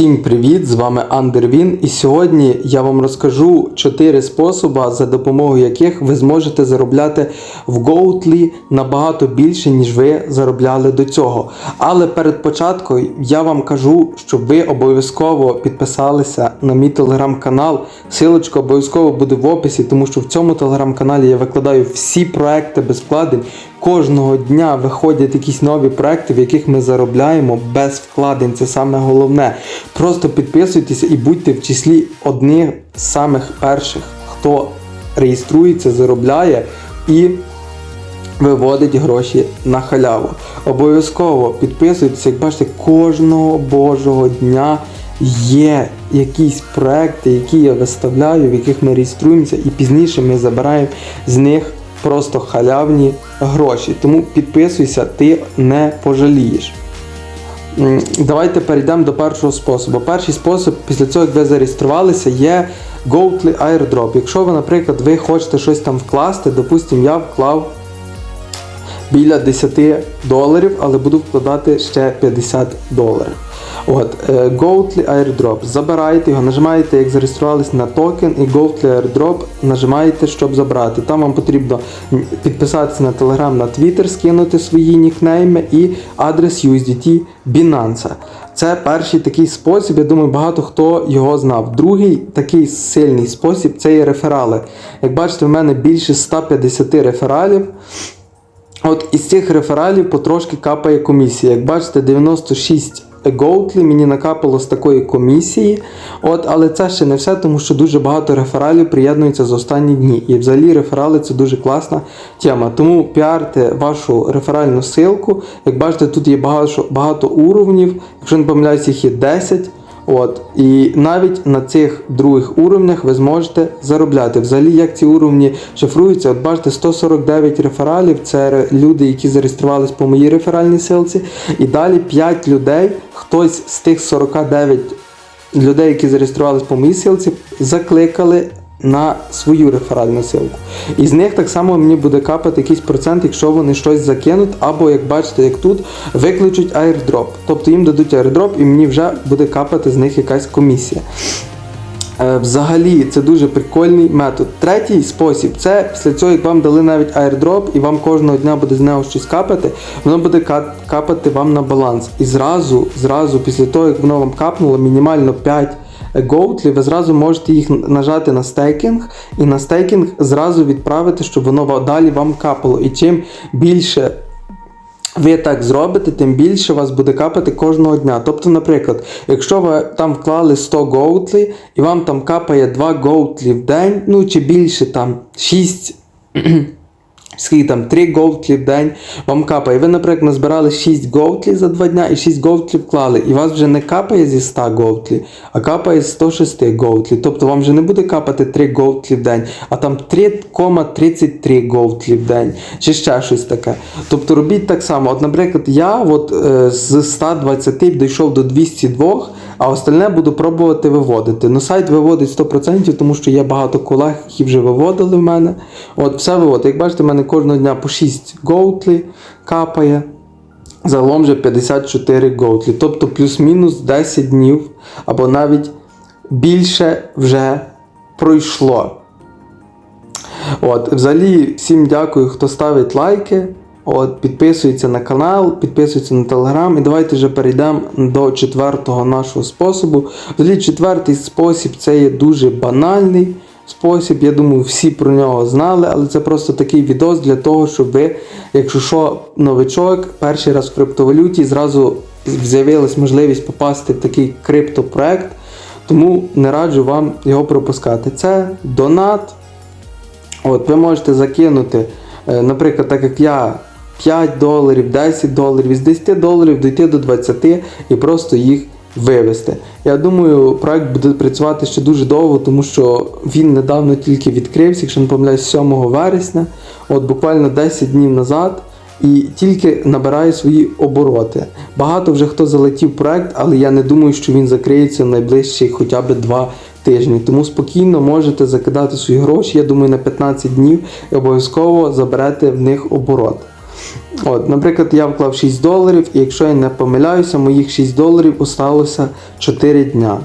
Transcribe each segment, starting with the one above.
Всім привіт! З вами Андервін, і сьогодні я вам розкажу 4 способи, за допомогою яких ви зможете заробляти в Goatly набагато більше, ніж ви заробляли до цього. Але перед початком я вам кажу, щоб ви обов'язково підписалися на мій телеграм-канал. Силочка обов'язково буде в описі, тому що в цьому телеграм-каналі я викладаю всі проекти без. Кожного дня виходять якісь нові проекти, в яких ми заробляємо без вкладень. Це саме головне. Просто підписуйтеся і будьте в числі одних з самих перших, хто реєструється, заробляє і виводить гроші на халяву. Обов'язково підписуйтесь, як бачите, кожного божого дня є якісь проекти, які я виставляю, в яких ми реєструємося, і пізніше ми забираємо з них просто халявні гроші. Тому підписуйся, ти не пожалієш. Давайте перейдемо до першого способу. Перший спосіб, після цього, як ви зареєструвалися, є Goatly Airdrop. Якщо ви, наприклад, ви хочете щось там вкласти, допустимо, я вклав біля 10 доларів, але буду вкладати ще 50 доларів. От, е, Goatly Airdrop. Забираєте його, нажимаєте, як зареєструвалися на токен, і Goatly Airdrop нажимаєте, щоб забрати. Там вам потрібно підписатися на Telegram, на Twitter, скинути свої нікнейми і адрес USDT Binance. Це перший такий спосіб, я думаю, багато хто його знав. Другий такий сильний спосіб це є реферали. Як бачите, в мене більше 150 рефералів. От із цих рефералів потрошки капає комісія. Як бачите, 96 Гоутлі мені накапало з такої комісії. От, але це ще не все, тому що дуже багато рефералів приєднуються за останні дні. І взагалі реферали це дуже класна тема. Тому піарте вашу реферальну силку. Як бачите, тут є багато, багато уровнів. Якщо не помиляюсь, їх є 10. От, і навіть на цих других уровнях ви зможете заробляти. Взагалі, як ці уровні шифруються, от бачите, 149 рефералів це люди, які зареєструвались по моїй реферальній силці. І далі 5 людей, хтось з тих 49 людей, які зареєструвались по моїй силці, закликали на свою реферальну силку. І з них так само мені буде капати якийсь процент, якщо вони щось закинуть, або як бачите, як тут, викличуть airdrop. Тобто їм дадуть airdrop і мені вже буде капати з них якась комісія. Е, Взагалі, це дуже прикольний метод. Третій спосіб це після цього, як вам дали навіть airdrop, і вам кожного дня буде з нього щось капати, воно буде капати вам на баланс. І зразу, зразу, після того, як воно вам капнуло, мінімально 5 гоутлів, ви зразу можете їх нажати на стейкінг, і на стейкінг зразу відправити, щоб воно далі вам капало. І чим більше ви так зробите, тим більше вас буде капати кожного дня. Тобто, наприклад, якщо ви там вклали 100 гоутлі, і вам там капає 2 гоутлі в день, ну чи більше там 6. Скільки там 3 гоутлі в день вам капає. Ви, наприклад, назбирали 6 гоутлі за 2 дня і 6 гоутлі вклали. І вас вже не капає зі 100 гоутлі, а капає з 106 гоутлі. Тобто вам вже не буде капати 3 гоутлі в день, а там 3,33 гоутлі в день. Чи ще щось таке. Тобто робіть так само. От, наприклад, я от, е, з 120 дійшов до 202, а остальне буду пробувати виводити. Ну, сайт виводить 100%, тому що є багато колег, які вже виводили в мене. От, все виводить. Як бачите, в мене кожного дня по 6 гоутлі капає. Загалом вже 54 гоутлі. Тобто плюс-мінус 10 днів або навіть більше вже пройшло. От, взагалі, всім дякую, хто ставить лайки. От, підписується на канал, підписується на телеграм. І давайте вже перейдемо до четвертого нашого способу. Взагалі, четвертий спосіб це є дуже банальний спосіб. Я думаю, всі про нього знали, але це просто такий відос для того, щоб ви, якщо що, новичок, перший раз в криптовалюті, зразу з'явилась можливість попасти в такий криптопроект. Тому не раджу вам його пропускати. Це донат. От, ви можете закинути, е, наприклад, так як я, 5 доларів, 10 доларів, з 10 доларів дійти до 20 і просто їх вивести. Я думаю, проект буде працювати ще дуже довго, тому що він недавно тільки відкрився, якщо не помиляюсь, 7 вересня, от буквально 10 днів назад. І тільки набирає свої обороти. Багато вже хто залетів проект, але я не думаю, що він закриється в найближчі хоча б два тижні. Тому спокійно можете закидати свої гроші, я думаю, на 15 днів і обов'язково заберете в них оборот. От, наприклад, я вклав 6 доларів, і якщо я не помиляюся, моїх 6 доларів осталося 4 дня.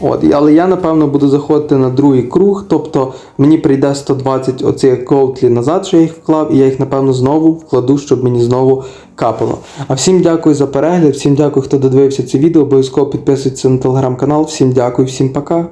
От, але я напевно буду заходити на другий круг, тобто мені прийде 120 оцих гоутлі назад, що я їх вклав, і я їх напевно знову вкладу, щоб мені знову капало. А всім дякую за перегляд, всім дякую, хто додивився це відео. Обов'язково підписуйтесь на телеграм-канал. Всім дякую, всім пока.